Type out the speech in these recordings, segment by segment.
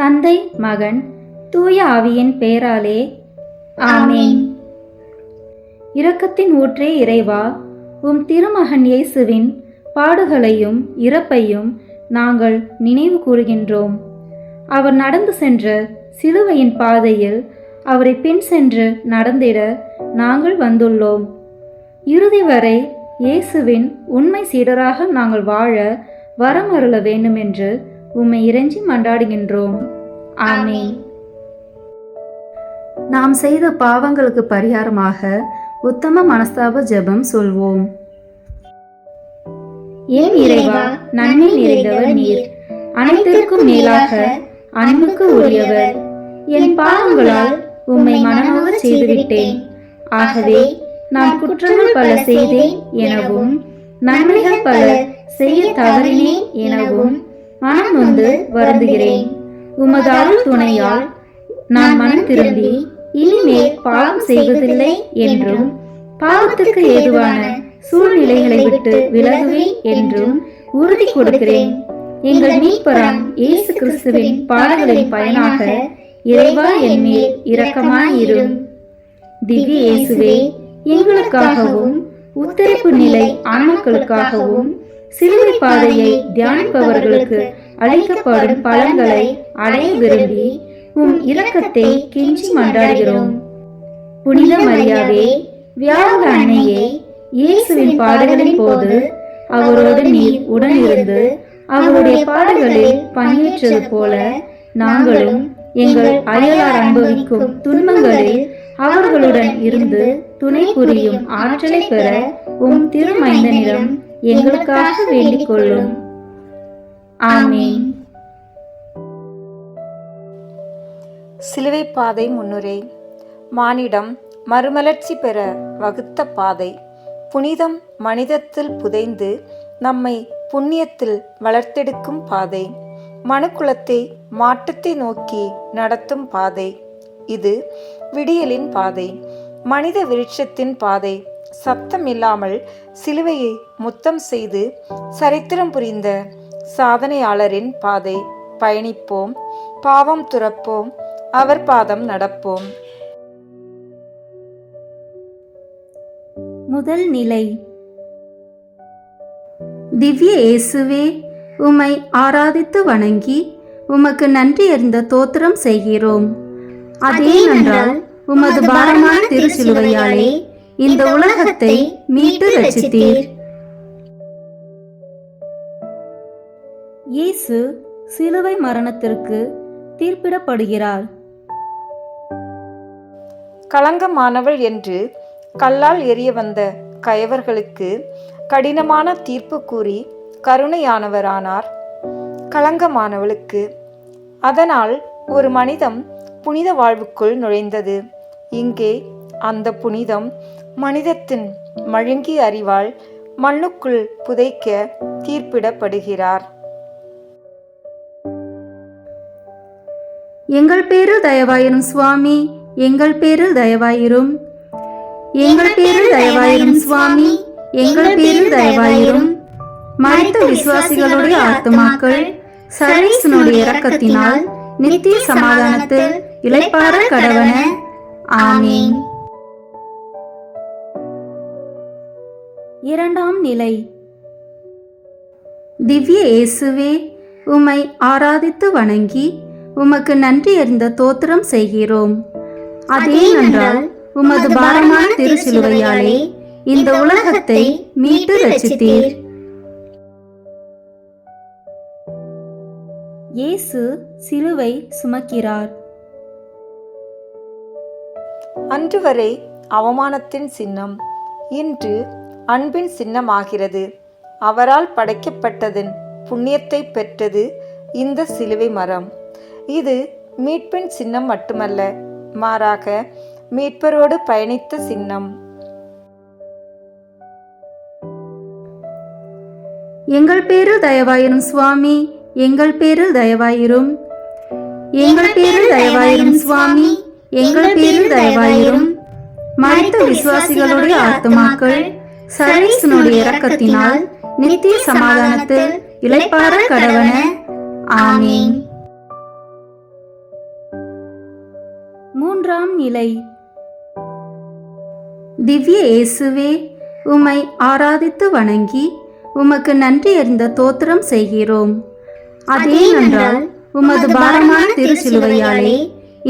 தந்தை மகன் தூய ஆவியின் பெயராலே ஆமென். இரக்கத்தின் ஊற்றே இறைவா உம் திருமகன் இயேசுவின் பாடுகளையும் இறப்பையும் நாங்கள் நினைவு கூறுகின்றோம். அவர் நடந்து சென்ற சிலுவையின் பாதையில் அவரை பின் சென்று நடந்திட நாங்கள் வந்துள்ளோம். இறுதி வரை இயேசுவின் உண்மை சீடராக நாங்கள் வாழ வரம் அருள வேண்டும் என்று உம்மை இறைஞ்சி மன்றாடுகின்றோம். ஆமென். நாம் செய்த பாவங்களுக்கு பரிகாரமாக உத்தம மனஸ்தாப ஜெபம் சொல்வோம். ஏன் இறைவா நன்மை நிறைந்தவர் நீர். அனைத்திற்கும் மேலாக அன்புக்கு உரியவர். என் பாவங்களால் உம்மை மனமாக செய்துவிட்டேன். ஆகவே நான் குற்றங்கள் பல செய்தேன் எனவும் நன்மைகள் பல செய்ய தவறினேன் எனவும் மனம் வந்து வருந்துகிறேன். உமது அருள் துணையால் நான் மனம் திரும்பி இனிமேல் பாவம் செய்வதில்லை என்றும் பாவத்துக்கு ஏதுவான சூழ்நிலைகளை விட்டு விலகுவேன் என்றும் உறுதி கொடுக்கிறேன். எங்கள் மீட்பராம் இயேசு கிறிஸ்துவின் பாடல்களின் பயனாக இறைவா என் மேல் இரக்கமாயிரும். திவ்ய இயேசுவே எங்களுக்காகவும் உத்தரிப்பு நிலை ஆன்மாக்களுக்காகவும் சிலுவை பாதையை தியானிப்பவர்களுக்கு அழைக்கப்படும் பலன்களை அடைய விரும்பி உம் இரக்கத்தை கெஞ்சி மன்றாடுகிறோம். புனித மரியாவே வியாழ அன்னையே இயேசுவின் பாடுகளின் போது அவரோடு நீர் உடனிருந்து அவருடைய பாடுகளில் பங்கேற்றது போல நாங்களும் எங்கள் அயலார் அனுபவிக்கும் துன்பங்களில் அவர்களுடன் இருந்து துணை புரியும் ஆற்றலை பெற உம் திருமைந்தனிடம் எங்களுக்காக வேண்டிக் கொள்ளும். ஆமீன். சிலுவை பாதை முன்னுரை. மானிடம் மறுமலர்ச்சி பெற வகுத்த பாதை. புனிதம் மனிதத்தில் புதைந்து நம்மை புண்ணியத்தில் வளர்த்தெடுக்கும் பாதை. மனுக்குலத்தை மாற்றத்தை நோக்கி நடத்தும் பாதை. இது விடியலின் பாதை. மனித விருட்சத்தின் பாதை. சத்தம் இல்லாமல் சிலுவையை முத்தம் செய்து சரித்திரம் புரிந்த சாதனையாளரின் பாதை. பயணிப்போம். பாவம் துறப்போம். அவர் பாதம் நடப்போம். முதல் நிலை. திவ்ய இயேசுவே உம்மை ஆராதித்து வணங்கி உமக்கு நன்றி அறிந்த தோத்திரம் செய்கிறோம். அதே நன்றால் உமது பாரமான திருச்சிலுவையாலே இந்த உலகத்தை மீட்டு ரசித்தீர் இயேசு சிலுவை மரணத்திற்கு தீர்ப்பிடப்படுகிறார். களங்கமானவள் என்று கல்லால் எரிய வந்த கயவர்களுக்கு கடினமான தீர்ப்பு கூறி கருணையானவரானார். களங்கமானவளுக்கு அதனால் ஒரு மனிதம் புனித வாழ்வுக்குள் நுழைந்தது. இங்கே அந்த புனிதம் மனிதத்தின் மழுங்கி அறிவால் மண்ணுக்குள் புதைக்க தீர்ப்பிடப்படுகிறார். எங்கள் பேரில் தயவாயிரும் சுவாமி எங்கள் பேரில் தயவாயிரும். எங்கள் பேரில் தயவாயிரும் சுவாமி எங்கள் பேரில் தயவாயிரும். மறைத்த விசுவாசிகளுடைய ஆத்துமாக்கள் சரீசனுடைய இரக்கத்தினால் நித்திய சமாதானத்தில் இளைப்பாற கடவன. ஆமீன். இரண்டாம் நிலை. திவ்ய இயேசுவே உம்மை ஆராதித்து வணங்கி உமக்கு நன்றி அறிந்த தோத்திரம் செய்கிறோம். அதே நன்றால் உமது பாரமான திருச்சிலுவையாலே இந்த உலகத்தை மீட்டு ரசித்தீர் இயேசு சிலுவை சுமக்கிறார். அன்று வரை அவமானத்தின் சின்னம் இன்று அன்பின் சின்னமாகிறது. அவரால் படைக்கப்பட்டதன் புண்ணியத்தை பெற்றது இந்த சிலுவை மரம். இது மீட்பின் சின்னம் மட்டுமல்ல மாறாக மீட்பரோடு பயணித்த சின்னம். எங்கள் பேரில் தயவாயிரும் சுவாமி எங்கள் பேரில் தயவாயிரும். எங்கள் பேரில் தயவாயிரும் சுவாமி எங்கள் பேரில் தயவாயிரும். மறைந்த விசுவாசிகளுடைய ஆத்துமாக்கள் சரீசனுடைய இறக்கத்தினால் நித்திய சமாதானத்தில் இளைப்பாற கடவன. ஆமீன். மூன்றாம் நிலை. திவ்ய இயேசுவே உம்மை ஆராதித்து வணங்கி உமக்கு நன்றி அறிந்த தோத்திரம் செய்கிறோம். அதே என்றால் உமது பாரமான திருச்சிலுவையாலே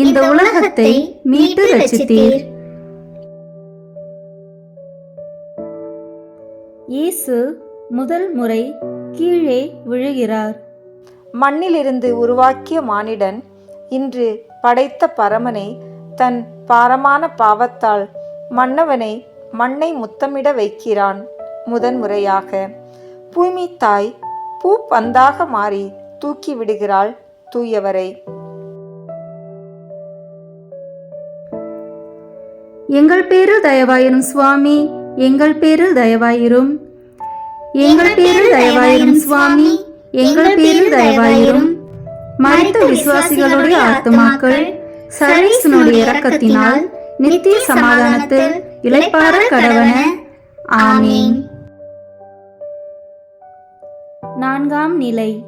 இந்த உலகத்தை மீட்டு ரசித்தீர் இயேசு முதல் முறை கீழே விழுகிறார். மண்ணிலிருந்து உருவாக்கிய மானிடன் இன்று படைத்த பரமனை தன் பாரமான பாவத்தால் மன்னவனை மண்ணை முத்தமிட வைக்கிறான் முதன்முறையாக. பூமி தாய் பூ பந்தாக மாறி தூக்கி விடுகிறாள் தூயவரை. எங்கள் பேரில் தயவாயிரும் சுவாமி எங்கள் பேரில் தயவாயிரும். எங்கள் பேரில் தயவாயிரும் சுவாமி எங்கள் பேரில் தயவாயிரும். மறித்த விசுவாசிகளுடைய ஆத்துமாக்கள் சரீசனுடைய இரக்கத்தினால் நித்திய சமாதானத்தில் இளைப்பாற கடவன. ஆமீன். நான்காம் நிலை.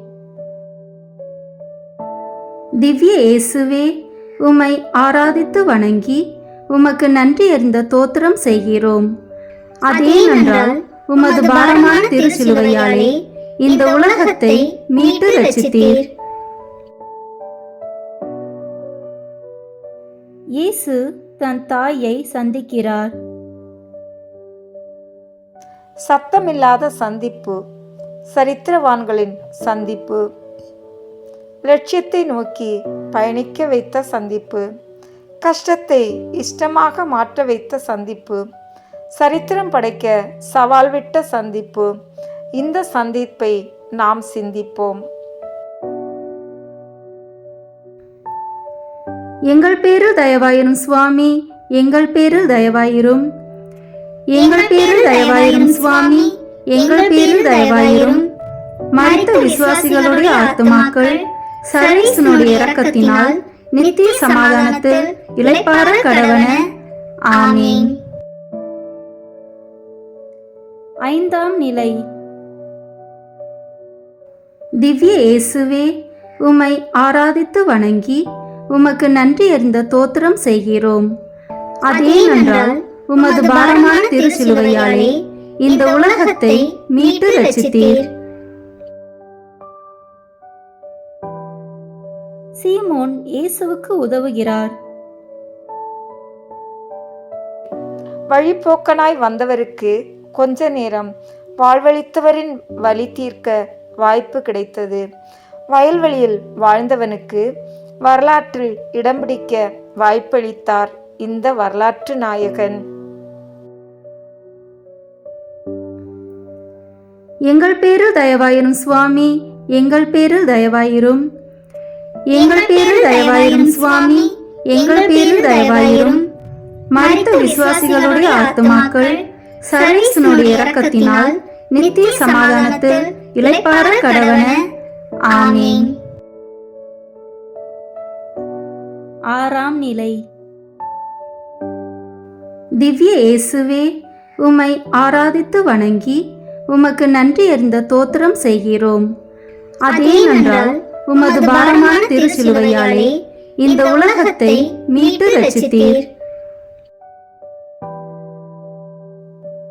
திவ்ய இயேசுவே உம்மை ஆராதித்து வணங்கி உமக்கு நன்றி அறிந்த தோத்திரம் செய்கிறோம். அதே நன்றால் உமது பாரமான திருச்சிலுவையாலே இந்த உலகத்தை மீட்டு ரசித்தீர் இயேசு தன் தாயை சந்திக்கிறார். சத்தமில்லாத சந்திப்பு சரித்திரவான்களின் சந்திப்பு லட்சியத்தை நோக்கி பயணிக்க வைத்த சந்திப்பு கஷ்டத்தை இஷ்டமாக மாற்ற வைத்த சந்திப்பு சரித்திரம் படைக்க சவால் விட்ட சந்திப்பு இந்த சந்திப்பை நாம் சிந்திப்போம். எங்கள் பேரில் தயவாயிரும் சுவாமி எங்கள் பேரில் தயவாயிரும். எங்கள் பேரில் தயவாயிரும் சுவாமி எங்கள் பேரில் தயவாயிரும். மறித்த விசுவாசிகளுடைய ஆத்துமாக்கள் சரீசனுடைய இரக்கத்தினால் நித்திய சமாதானத்தில் இளைப்பாற கடவன. ஆமீன். ஐந்தாம் நிலை. திவ்ய இயேசுவே உம்மை ஆராதித்து வணங்கி உமக்கு நன்றி அறிந்த தோத்திரம் செய்கிறோம். அதே நன்றால் உமது பாரமான திருச்சிலுவையாலே இந்த உலகத்தை மீட்டு ரச்சித்தீர் சீமோன் இயேசுவுக்கு உதவுகிறார். வழிப்போக்கனாய் வந்தவருக்கு கொஞ்ச நேரம் வாழ்வழித்தவரின் வழி தீர்க்க வாய்ப்பு கிடைத்தது. வயல்வெளியில் வாழ்ந்தவனுக்கு வரலாற்றில் இடம் பிடிக்க வாய்ப்பளித்தார் இந்த வரலாற்று நாயகன். எங்கள் பேரில் தயவாயிரும் சுவாமி எங்கள் பேரில் தயவாயிரும். எங்கள் பேரில் தயவாயிரும் சுவாமி எங்கள் பேரில் தயவாயிரும். மறித்த விசுவாசிகளுடைய ஆத்துமாக்கள் சரீசனுடைய இரக்கத்தினால் நித்திய சமாதானத்தில் இளைப்பாற கடவன. ஆமீன். ஆறாம் நிலை. திவ்ய இயேசுவே உம்மை ஆராதித்து வணங்கி உமக்கு நன்றி அறிந்த தோத்திரம் செய்கிறோம். அதே நன்றால் உமது பாரமான திருச்சிலுவையாலே இந்த உலகத்தை மீட்டு ரச்சித்தீர்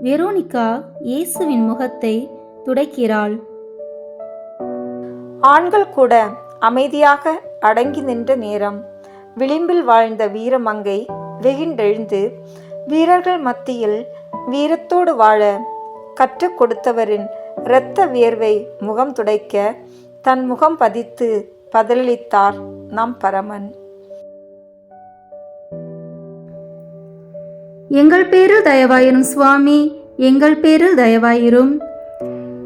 வெரோனிகா இயேசுவின் முகத்தை துடைக்கிறாள். ஆண்கள் கூட அமைதியாக அடங்கி நின்ற நேரம். விளிம்பில் வாழ்ந்த வீரமங்கை வெகுண்டெழுந்து வீரர்கள் மத்தியில் வீரத்தோடு வாழ கற்றுக் கொடுத்தவரின் இரத்த வியர்வை முகம் துடைக்க தன் முகம் பதித்து பதிலளித்தார் நம் பரமன். எங்கள் பேரில் தயவாயிரும் சுவாமி எங்கள் பேரில் தயவாயிரும்.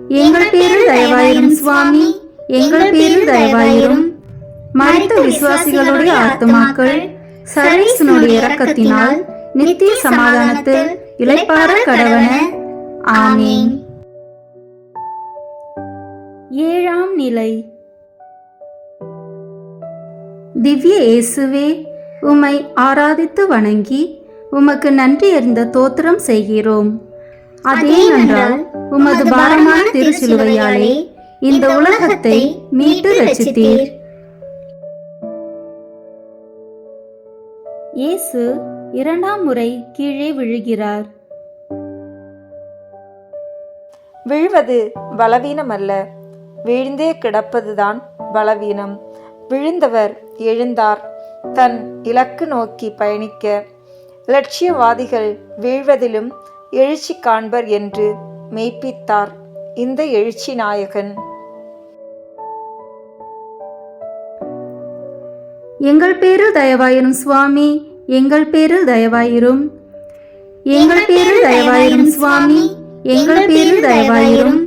எங்கள் பேரில் தயவாயிரும் சுவாமி எங்கள் பேரில் தயவாயிரும். மறித்த விசுவாசிகளுடைய ஆத்துமாக்கள் சரீசனுடைய இரக்கத்தினால் நித்திய சமாதானத்தில் இளைப்பாற கடவன. ஆமீன். ஏழாம் நிலை. திவ்ய இயேசுவே உம்மை ஆராதித்து வணங்கி உமக்கு நன்றி அறிந்த தோத்திரம் செய்கிறோம். அதே நன்றால் உமது பாரமான திருச்சிலுவையாலே இந்த உலகத்தை மீட்டு ரச்சித்தீர் இயேசு இரண்டாம் முறை கீழே விழுகிறார். விழுவது பலவீனம் அல்ல விழுந்தே கிடப்பதுதான் பலவீனம். விழுந்தவர் எழுந்தார். தன் இலக்கு நோக்கி பயணிக்க. லட்சியவாதிகள் வீழ்வதிலும் எழுச்சி காண்பர் என்று மெய்ப்பித்தார். இந்த எழுச்சி நாயகன் எங்கள் பேரில் தயவாயிரும் சுவாமி எங்கள் பேரில் தயவாயிரும். எங்கள் பேரில் தயவாயிரும் சுவாமி எங்கள் பேரில் தயவாயிரும்.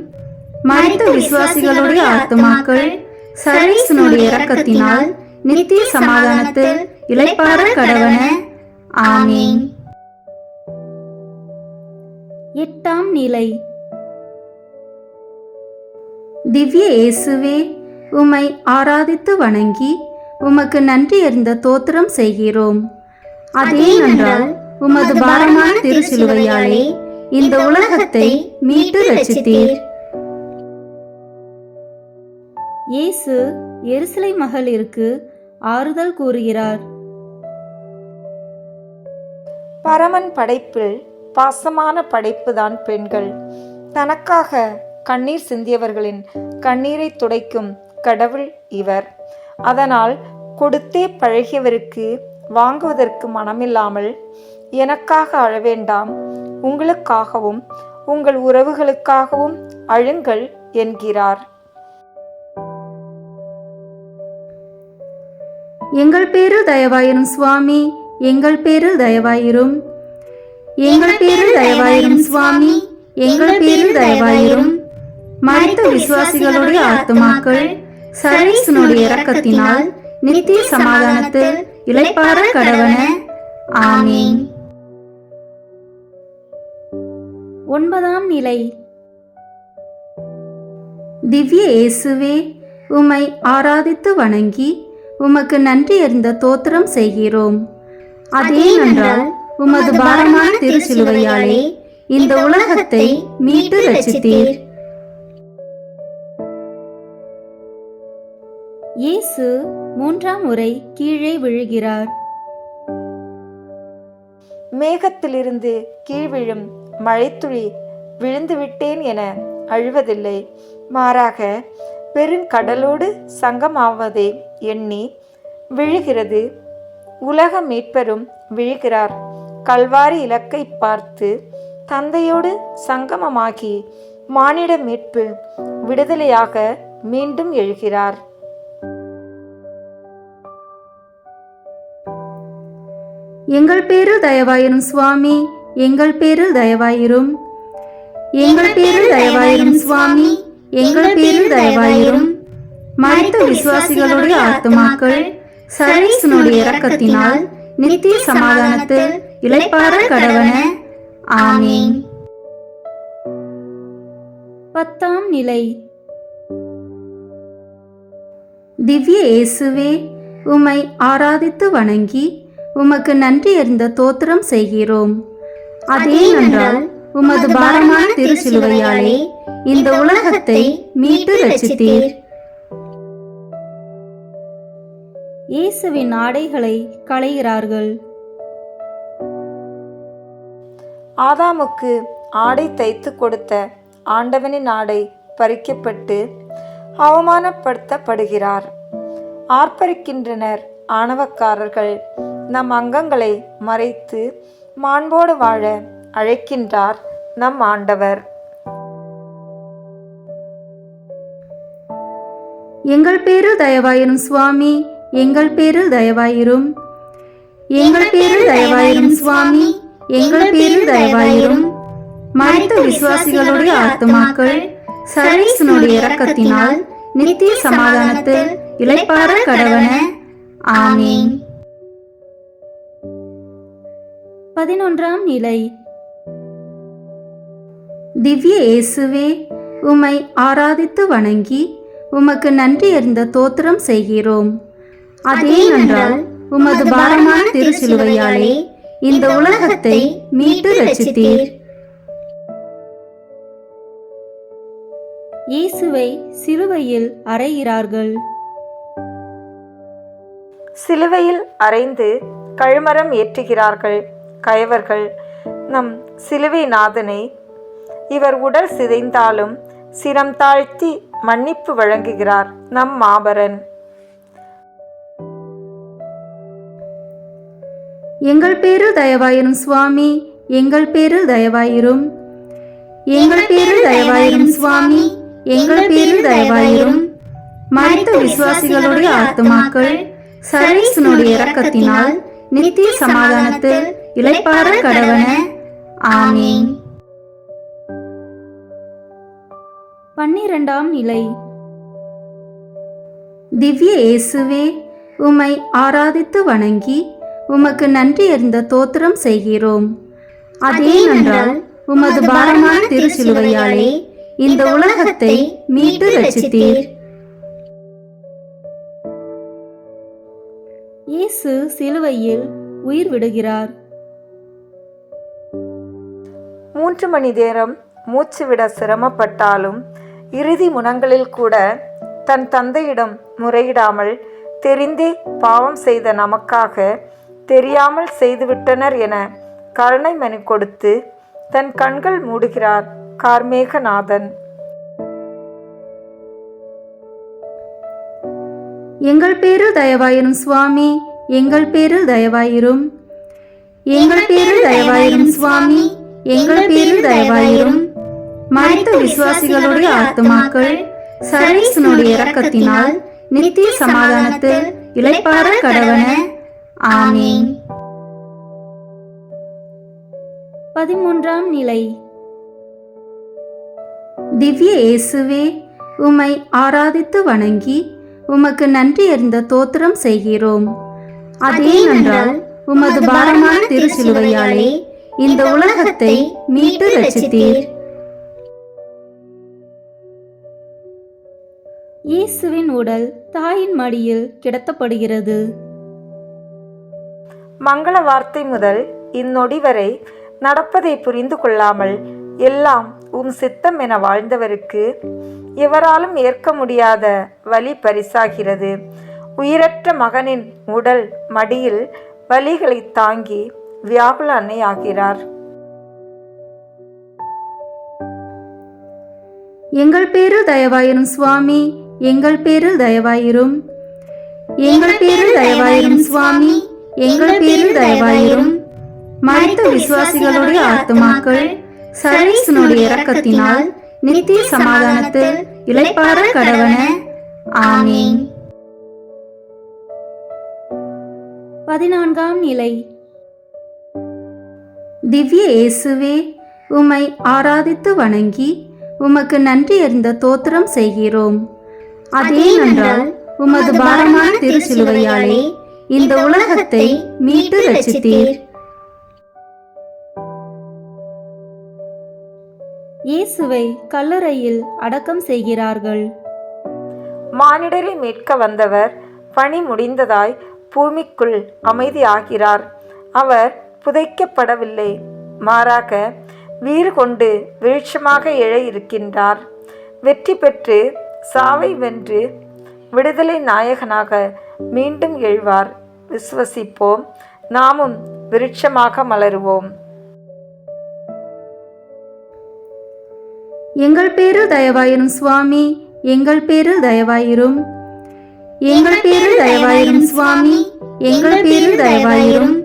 மனித விசுவாசிகளுடைய ஆத்துமாக்கள் சரீசனுடைய இரக்கத்தினால் நித்திய சமாதானத்தில் இளைப்பாற கடவன. ஆமீன். எட்டாம் நிலை. திவ்ய இயேசுவே உம்மை ஆராதித்து வணங்கி உமக்கு நன்றி அறிந்த தோத்திரம் செய்கிறோம். அதே நன்றால் உமது பாரமான திருச்சிலுவையாலே இந்த உலகத்தை மீட்டு ரச்சித்தீர் இயேசு எருசலை மகளிருக்கு ஆறுதல் கூறுகிறார். பரமன் படைப்பில் பாசமான படைப்புதான் பெண்கள். தனக்காக கண்ணீர் சிந்தியவர்களின் கண்ணீரை துடைக்கும் கடவுள் இவர். அதனால் கொடுத்தே பழகியவருக்கு வாங்குவதற்கு மனமில்லாமல் எனக்காக அழவேண்டாம் உங்களுக்காகவும் உங்கள் உறவுகளுக்காகவும் அழுங்கள் என்கிறார். எங்கள் பேரில் தயவாயிரும் சுவாமி எங்கள் பேரில் தயவாயிரும். எங்கள் பேரில் தயவாயிரும் சுவாமி எங்கள் பேரில் தயவாயிரும். மறைத்த விசுவாசிகளுடைய ஆத்மாக்கள் சரீசனுடைய இரக்கத்தினால் நித்திய சமாதானத்தில் இளைப்பாற கடவன. ஆமீன். ஒன்பதாம் நிலை. திவ்ய இயேசுவே உம்மை ஆராதித்து வணங்கி உமக்கு நன்றி அறிந்த தோத்திரம் செய்கிறோம். அதே நன்றால் உமது பாரமான திருச்சிலுவையாலே இந்த உலகத்தை மீட்டு ரசித்தீர் இயேசு மூன்றாம் முறை கீழே விழுகிறார். மேகத்திலிருந்து கீழ்விழும் மழைத்துளி விழுந்துவிட்டேன் என அழுவதில்லை. மாறாக பெருங்கடலோடு சங்கமாவதை எண்ணி விழுகிறது. உலக மீட்பெரும் விழுகிறார். கல்வாரி இலக்கை பார்த்து தந்தையோடு சங்கமமாகி மானிட மீட்பு விடுதலையாக மீண்டும் எழுகிறார். எங்கள் பேரில் தயவாயிரும் சுவாமி. எங்கள் பேரில் தயவாயிரும். எங்கள் பேரில் தயவாயிரும் சுவாமி. எங்கள் பேரில் தயவாயிரும். மரித்த விசுவாசிகளுடைய ஆத்துமாக்கள் சரீசனுடைய இரக்கத்தினால் நித்திய சமாதானத்தில் இளைப்பாற கடவன. ஆமீன். பத்தாம் நிலை. திவ்ய இயேசுவே உம்மை ஆராதித்து வணங்கி உமக்கு நன்றி அறிந்த தோத்திரம் செய்கிறோம். அதே நன்றால் உமது பாரமான திருச்சிலுவையாலே இந்த உலகத்தை மீட்டு ரச்சித்தீர் இயேசுவின் ஆடைகளை களைகிறார்கள். ஆதாமுக்கு ஆடை தைத்து கொடுத்த ஆண்டவனின் ஆடை பறிக்கப்பட்டு அவமானப்படுத்தப்படுகிறார். ஆர்ப்பரிக்கின்றனர் ஆணவக்காரர்கள். நம் அங்கங்களை மறைத்து மாண்போடு வாழ அழைக்கின்றார் நம் ஆண்டவர். எங்கள் பேரில் தயவாயிரும் சுவாமி எங்கள் பேரில் தயவாயிரும். எங்கள் பேரில் தயவாயிரும் சுவாமி எங்கள் பேரில் தயவாயிரும். மறைத்த விசுவாசிகளுடைய ஆத்துமாக்கள் சரீசனுடைய இரக்கத்தினால் நித்திய சமாதானத்தில் இளைப்பாற கடவன. ஆமீன். பதினொன்றாம் நிலை. திவ்ய இயேசுவே உம்மை ஆராதித்து வணங்கி உமக்கு நன்றி அறிந்த தோத்திரம் செய்கிறோம். அதேனென்றால் உமது பாரமான திருச்சிலுவையாலே இந்த உலகத்தை மீட்டு ரச்சித்தீர் இயேசுவை சிலுவையில் அறைகிறார்கள் சிலுவையில் அறைந்து கழுமரம் ஏற்றுகிறார்கள். கயவர்கள். நம் சிலுவை நாதனை இவர் உடல் சிதைந்தாலும் சிரம் தாழ்த்தி மன்னிப்பு வழங்குகிறார் நம் மாபரன். எங்கள் பேரில் தயவாயிரும் சுவாமி எங்கள் பேரில் தயவாயிரும். எங்கள் பேரில் தயவாயிரும் சுவாமி எங்கள் பேரில் தயவாயிரும். மறைத்த விசுவாசிகளுடைய ஆத்மாக்கள் சரீசனுடைய இரக்கத்தினால் நித்திய சமாதானத்தில் இளைப்பாற கடவன ஆமீன். பன்னிரண்டாம் நிலை. திவ்ய இயேசுவே உம்மை ஆராதித்து வணங்கி உமக்கு நன்றி அறிந்த தோத்திரம் செய்கிறோம். அதே என்றால் உமது பாரமான திருச்சிலுவையாலே இந்த உலகத்தை மீட்டு ரசித்தீர் இயேசு சிலுவையில் உயிர் விடுகிறார். மூன்று மணி நேரம் மூச்சு விட சிரமப்பட்டாலும் இறுதி முனங்களில் கூட தன் தந்தையிடம் முறையிடாமல் தெரிந்தே பாவம் செய்த நமக்காக தெரியாமல் செய்துவிட்டனர் என கருணை மனு கொடுத்து தன் கண்கள் மூடுகிறார் கார்மேகநாதன். எங்கள் பேரில் தயவாயிரும் சுவாமி எங்கள் பேரில் தயவாயிரும். எங்கள் பேரில் தயவாயிரும் சுவாமி எங்கள் பேரில் தயவாயிரும். மறைத்த விசுவாசிகளுடைய ஆத்துமாக்கள் சரீசனுடைய இரக்கத்தினால் நித்திய சமாதானத்தில் இளைப்பாற கடவன. ஆமீன். பதிமூன்றாம் நிலை. திவ்ய இயேசுவே உம்மை ஆராதித்து வணங்கி உமக்கு நன்றி அறிந்த தோத்திரம் செய்கிறோம். அதேனென்றால் உமது பாரமான திருச்சிலுவையாலே இந்த உலகத்தை மீட்டு ரசித்தீர் இயேசுவின் உடல் தாயின் மடியில் கிடத்தப்படுகிறது. மங்கள வார்த்தை முதல் இந்நொடி வரை நடப்பதை புரிந்து கொள்ளாமல் எல்லாம் உம் சித்தம் என வாழ்ந்தவருக்கு எவராலும் ஏற்க முடியாத வலி பரிசாகிறது. உயிரற்ற மகனின் உடல் மடியில் வலிகளை தாங்கி வியாகுல அன்னையாகிறார் எங்கள் பேரில் தயவாயிரும் சுவாமி எங்கள் பேரில் தயவாயிரும். எங்கள் பேரில் தயவாயிரும் சுவாமி எங்கள் பேரில் தயவாயிரும். மறைத்த விசுவாசிகளுடைய ஆத்துமாக்கள் சரீசனுடைய இரக்கத்தினால் நித்திய சமாதானத்தில் இளைப்பாற கடவன. ஆமீன். பதினான்காம் நிலை. திவ்ய இயேசுவே உம்மை ஆராதித்து வணங்கி உமக்கு நன்றி அறிந்த தோத்திரம் செய்கிறோம். அதேனென்றால் உமது பாரமான திருச்சிலுவையாலே இந்த உலகத்தை மீட்டு ரசித்தீர் இயேசுவை கல்லறையில் அடக்கம் செய்கிறார்கள். மானிடரை மீட்க வந்தவர் பணி முடிந்ததாய் பூமிக்குள் அமைதியாகிறார். அவர் புதைக்கப்படவில்லை. மாறாக வீறு கொண்டு வீழ்ச்சமாக எழ இருக்கின்றார். வெற்றி பெற்று சாவை வென்று விடுதலை நாயகனாக மீண்டும் எழுவார். விசுவசிப்போம். நாமும் விருட்சமாக மலருவோம். எங்கள் பேரில் தயவாயிரும் சுவாமி. எங்கள் பேரில் தயவாயிரும். எங்கள் பேரில் தயவாயிரும் சுவாமி. எங்கள் பேரில் தயவாயிரும்.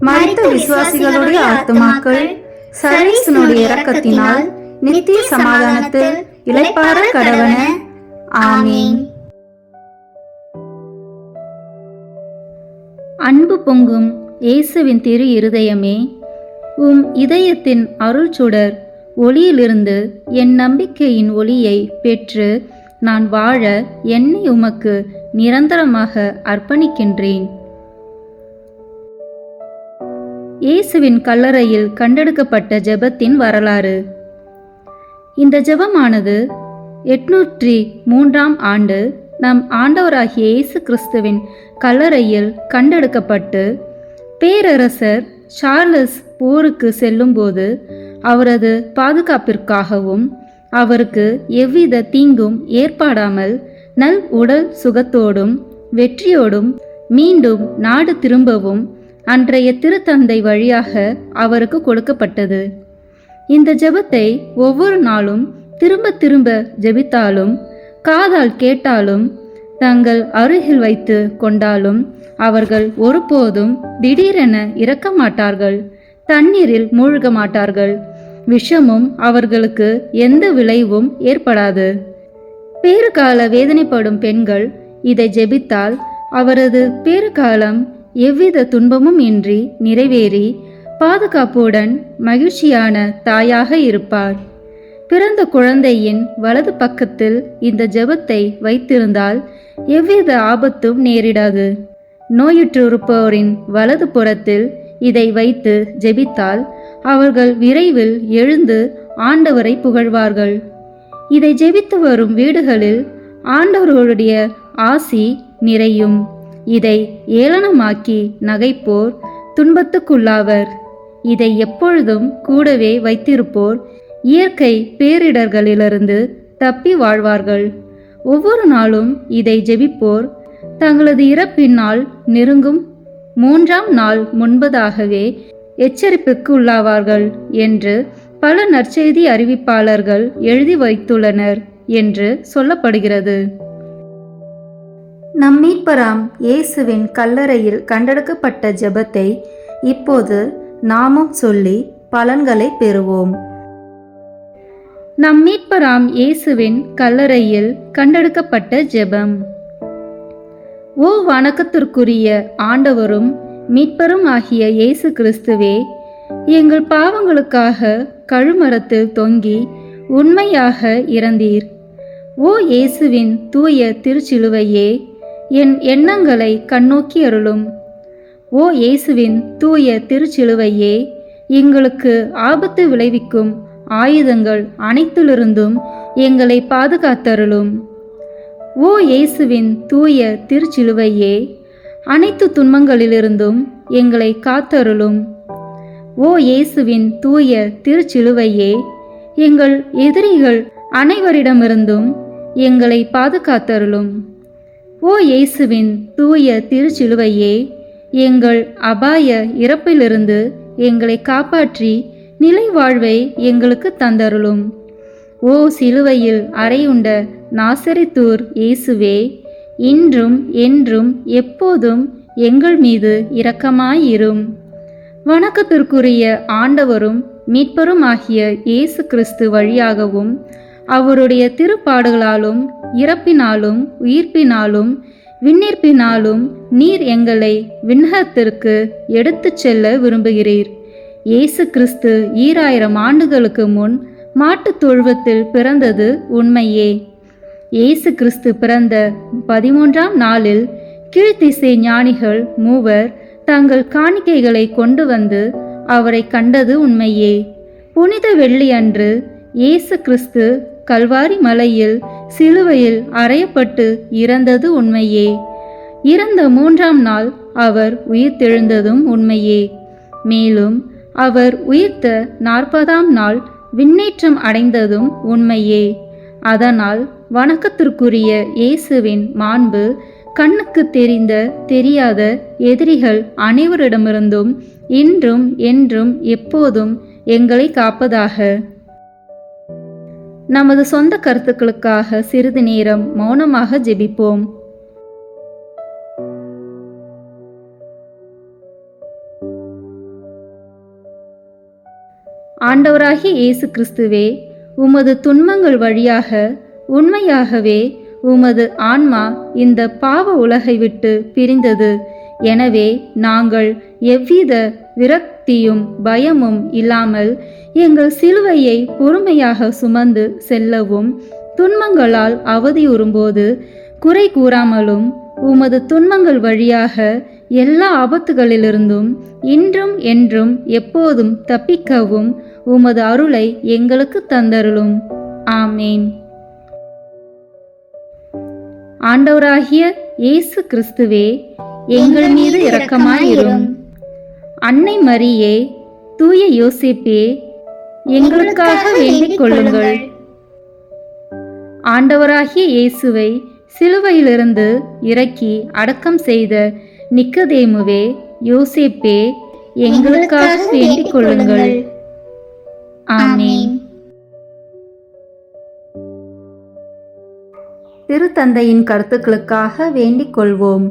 மறைத்த விசுவாசிகளுடைய ஆத்துமாக்கள் சரீசனுடைய இரக்கத்தினால் நித்திய சமாதானத்தில் இளைப்பாற கடவன. ஆமீன். அன்பு பொங்கும் இயேசுவின் திரு இருதயமே உம் இதயத்தின் அருள் சுடர் ஒளியிலிருந்து என் நம்பிக்கையின் ஒளியை பெற்று நான் வாழ என்னை உமக்கு நிரந்தரமாக அர்ப்பணிக்கின்றேன். இயேசுவின் கல்லறையில் கண்டெடுக்கப்பட்ட ஜெபத்தின் வரலாறு. இந்த ஜெபமானது எட்நூற்றி மூன்றாம் ஆண்டு நம் ஆண்டவராகிய இயேசு கிறிஸ்துவின் கல்லறையில் கண்டெடுக்கப்பட்டு பேரரசர் சார்லஸ் போருக்கு செல்லும்போது அவரது பாதுகாப்பிற்காகவும் அவருக்கு எவ்வித தீங்கும் ஏற்படாமல் நல் உடல் சுகத்தோடும் வெற்றியோடும் மீண்டும் நாடு திரும்பவும் அன்றைய திருத்தந்தை வழியாக அவருக்கு கொடுக்கப்பட்டது. இந்த ஜெபத்தை ஒவ்வொரு நாளும் திரும்ப திரும்ப ஜெபித்தாலும் காதால் கேட்டாலும் தங்கள் அருகில் வைத்து கொண்டாலும் அவர்கள் ஒருபோதும் திடீரென இறக்க மாட்டார்கள் தண்ணீரில் மூழ்க மாட்டார்கள். விஷமும் அவர்களுக்கு எந்த விளைவும் ஏற்படாது. பேறுகால வேதனைப்படும் பெண்கள் இதை ஜெபித்தால் அவரது பேறுகாலம் எவ்வித துன்பமும் இன்றி நிறைவேறி பாதுகாப்புடன் மகிழ்ச்சியான தாயாக இருப்பார் பிறந்த குழந்தையின் வலது பக்கத்தில் இந்த ஜெபத்தை வைத்திருந்தால் எவ்வித ஆபத்தும் நேரிடாது. நோயுற்றிருப்போரின் வலது புறத்தில் இதை வைத்து ஜெபித்தால் அவர்கள் விரைவில் எழுந்து ஆண்டவரை புகழ்வார்கள். இதை ஜெபித்து வரும் வீடுகளில் ஆண்டவர்களுடைய ஆசி நிறையும். இதை ஏளனமாக்கி நகைப்போர் துன்பத்துக்குள்ளாவர். இதை எப்பொழுதும் கூடவே வைத்திருப்போர் இயற்கை பேரிடர்களிலிருந்து தப்பி வாழ்வார்கள். ஒவ்வொரு நாளும் இதை ஜெபிப்போர் தங்களது இறப்பினால் நெருங்கும். மூன்றாம் நாள் முன்பதாகவே எச்சரிப்புக்கு உள்ளாவார்கள் என்று பல நற்செய்தி அறிவிப்பாளர்கள் எழுதி வைத்துள்ளனர் என்று சொல்லப்படுகிறது. நம் மீட்பராம் இயேசுவின் கல்லறையில் கண்டெடுக்கப்பட்ட ஜெபத்தை இப்போது நாமும் சொல்லி பலன்களை பெறுவோம். நம் மீட்பராம் இயேசுவின் கல்லறையில் கண்டெடுக்கப்பட்ட ஜெபம். ஓ வணக்கத்திற்குரிய ஆண்டவரும் மீட்பரும் ஆகிய இயேசு கிறிஸ்துவே எங்கள் பாவங்களுக்காக கழுமரத்தில் தொங்கி உண்மையாக இறந்தீர். ஓ இயேசுவின் தூய திருச்சிலுவையே என் எண்ணங்களை கண்ணோக்கி அருளும். ஓ இயேசுவின் தூய திருச்சிலுவையே எங்களுக்கு ஆபத்து விளைவிக்கும் ஆயுதங்கள் அனைத்திலிருந்தும் எங்களை பாதுகாத்தருளும். ஓ இயேசுவின் தூய திருச்சிலுவையே அனைத்து துன்பங்களிலிருந்தும் எங்களை காத்தருளும். ஓ இயேசுவின் தூய திருச்சிலுவையே எங்கள் எதிரிகள் அனைவரிடமிருந்தும் எங்களை பாதுகாத்தருளும். ஓ இயேசுவின் தூய திருச்சிலுவையே எங்கள் அபாய இறப்பிலிருந்து எங்களை காப்பாற்றி நிலை வாழ்வை எங்களுக்கு தந்தருளும். ஓ சிலுவையில் அறையுண்ட நாசரித்தூர் இயேசுவே இன்றும் என்றும் எப்போதும் எங்கள் மீது இரக்கமாயிரும். வணக்கத்திற்குரிய ஆண்டவரும் மீட்பரும் ஆகிய இயேசு கிறிஸ்து வழியாகவும் அவருடைய திருப்பாடுகளாலும் இறப்பினாலும் உயிர்ப்பினாலும் விண்ணிற்பினாலும் நீர் எங்களை விண்ணகத்திற்கு எடுத்துச் செல்ல விரும்புகிறீர். இயேசு கிறிஸ்து ஈராயிரம் ஆண்டுகளுக்கு முன் மாட்டுத் தொழுவத்தில் பிறந்தது உண்மையே. இயேசு கிறிஸ்து பிறந்த பதிமூன்றாம் நாளில் கீழ்த்திசை ஞானிகள் மூவர் தங்கள் காணிக்கைகளை கொண்டு வந்து அவரை கண்டது உண்மையே. புனித வெள்ளி அன்று இயேசு கிறிஸ்து கல்வாரி மலையில் சிலுவையில் அறையப்பட்டு இறந்தது உண்மையே. இறந்த மூன்றாம் நாள் அவர் உயிர்த்தெழுந்ததும் உண்மையே. மேலும் அவர் உயிர்த்த நாற்பதாம் நாள் விண்ணேற்றம் அடைந்ததும் உண்மையே. அதனால் வணக்கத்திற்குரிய இயேசுவின் மாண்பு கண்ணுக்கு தெரிந்த தெரியாத எதிரிகள் அனைவரிடமிருந்தும் இன்றும் என்றும் எப்போதும் எங்களை காப்பதாக. நமது சொந்த கருத்துக்களுக்காக சிறிது நேரம் மௌனமாக ஜெபிப்போம். ஆண்டவராகிய இயேசு கிறிஸ்துவே உமது துன்பங்கள் வழியாக உண்மையாகவே உமது ஆன்மா இந்த பாவ உலகை விட்டு பிரிந்தது. எனவே நாங்கள் எவ்வித விரக்தியும் பயமும் இல்லாமல் எங்கள் சிலுவையை பொறுமையாக சுமந்து செல்லவும் துன்பங்களால் அவதியுறும்போது குறை கூறாமலும் உமது துன்பங்கள் வழியாக எல்லா ஆபத்துகளிலிருந்தும் இன்றும் என்றும் எப்போதும் தப்பிக்கவும் உமது அருளை எங்களுக்கு தந்தருளும். ஆமேன். ஆண்டவராகிய இயேசு கிறிஸ்துவே எங்கள் மீது இரக்கமாயிரும். அன்னை மரியே தூய யோசிப்பே எங்களுக்காக வேண்டிக் கொள்ளுங்கள். ஆண்டவராகிய இயேசுவை சிலுவையிலிருந்து இறக்கி அடக்கம் செய்த நிக்கதேமுவே யோசேப்பே எங்களுக்காக வேண்டிக் கொள்ளுங்கள். ஆமென். திருத்தந்தையின் கருத்துக்களுக்காக வேண்டிக் கொள்வோம்.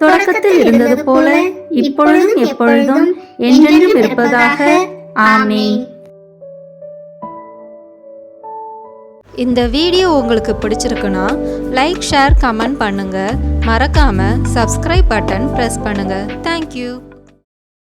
தொடக்கத்தில் இருந்தது போல இப்பொழுதும் எப்பொழுதும் என்றென்றும் இருப்பதாக. ஆமே இந்த வீடியோ உங்களுக்கு பிடிச்சிருக்குன்னா லைக் ஷேர் கமெண்ட் பண்ணுங்கள் மறக்காமல் சப்ஸ்கிரைப் பட்டன் ப்ரெஸ் பண்ணுங்கள் தேங்க்யூ